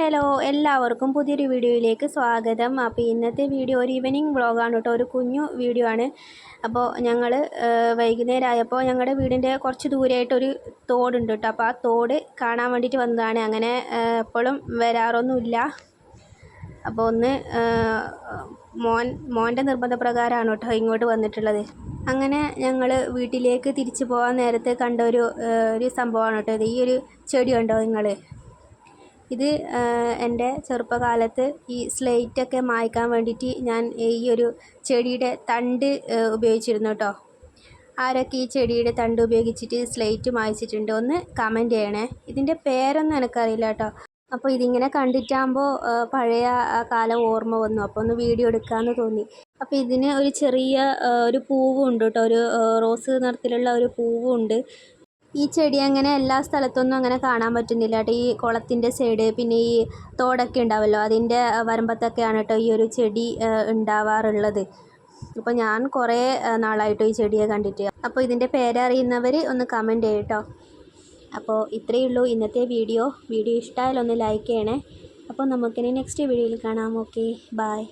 Hello എല്ലാവർക്കും പുതിയൊരു വീഡിയോയിലേക്ക് സ്വാഗതം. അപ്പോൾ ഇന്നത്തെ വീഡിയോ ഒരു ഈവനിങ് വ്ളോഗാണ് കേട്ടോ. ഒരു കുഞ്ഞു വീഡിയോ ആണ്. അപ്പോൾ ഞങ്ങൾ വൈകുന്നേരം ആയപ്പോൾ ഞങ്ങളുടെ വീടിന്റെ കുറച്ച് ദൂരെയായിട്ടൊരു തോടുണ്ട് കേട്ടോ. അപ്പോൾ ആ തോട് കാണാൻ വേണ്ടിയിട്ട് വന്നതാണ്. അങ്ങനെ എപ്പോഴും വരാറൊന്നുമില്ല. അപ്പോൾ ഒന്ന് മോൻ മോന്റെ നിർബന്ധപ്രകാരമാണ് കേട്ടോ ഇങ്ങോട്ട് വന്നിട്ടുള്ളത്. അങ്ങനെ ഞങ്ങൾ വീട്ടിലേക്ക് തിരിച്ചു പോകാൻ നേരത്തെ കണ്ട ഒരു ഒരു സംഭവമാണ് കേട്ടോ ഈ ഒരു ചെടി കണ്ടോ നിങ്ങൾ ഇത് എന്റെ ചെറുപ്പകാലത്ത് ഈ സ്ലേറ്റൊക്കെ മായ്ക്കാൻ വേണ്ടിയിട്ട് ഞാൻ ഈ ഒരു ചെടിയുടെ തണ്ട് ഉപയോഗിച്ചിരുന്നു കേട്ടോ ആരൊക്കെ ഈ ചെടിയുടെ തണ്ട് ഉപയോഗിച്ചിട്ട് സ്ലേറ്റ് മായ്ച്ചിട്ടുണ്ട് ഒന്ന് കമന്റ് ചെയ്യണേ. ഇതിന്റെ പേരൊന്നും എനിക്കറിയില്ല കേട്ടോ അപ്പോൾ ഇതിങ്ങനെ കണ്ടിട്ടാകുമ്പോൾ പഴയ കാലം ഓർമ്മ വന്നു. അപ്പോൾ ഒന്ന് വീഡിയോ എടുക്കാമെന്ന് തോന്നി. അപ്പോൾ ഇതിന് ഒരു ചെറിയ ഒരു പൂവും ഉണ്ട് കേട്ടോ ഒരു റോസ് നിറത്തിലുള്ള ഒരു പൂവും ഉണ്ട് ഈ ചെടി അങ്ങനെ എല്ലാ സ്ഥലത്തൊന്നും അങ്ങനെ കാണാൻ പറ്റുന്നില്ല കേട്ടോ. ഈ കുളത്തിന്റെ സൈഡ് പിന്നെ ഈ തോടൊക്കെ ഉണ്ടാവല്ലോ അതിന്റെ വരമ്പത്തൊക്കെയാണ് കേട്ടോ ഈ ഒരു ചെടി ഉണ്ടാവാറുള്ളത്. അപ്പോൾ ഞാൻ കുറേ നാളായിട്ട് ഈ ചെടിയെ കണ്ടിട്ട്. അപ്പോൾ ഇതിന്റെ പേരറിയുന്നവർ ഒന്ന് കമന്റ് ചെയ്യട്ടോ. അപ്പോൾ ഇത്രയേ ഉള്ളൂ ഇന്നത്തെ വീഡിയോ. വീഡിയോ ഇഷ്ടമായാലൊന്ന് ലൈക്ക് ചെയ്യണേ. അപ്പോൾ നമുക്കിനി നെക്സ്റ്റ് വീഡിയോയിൽ കാണാം. Okay bye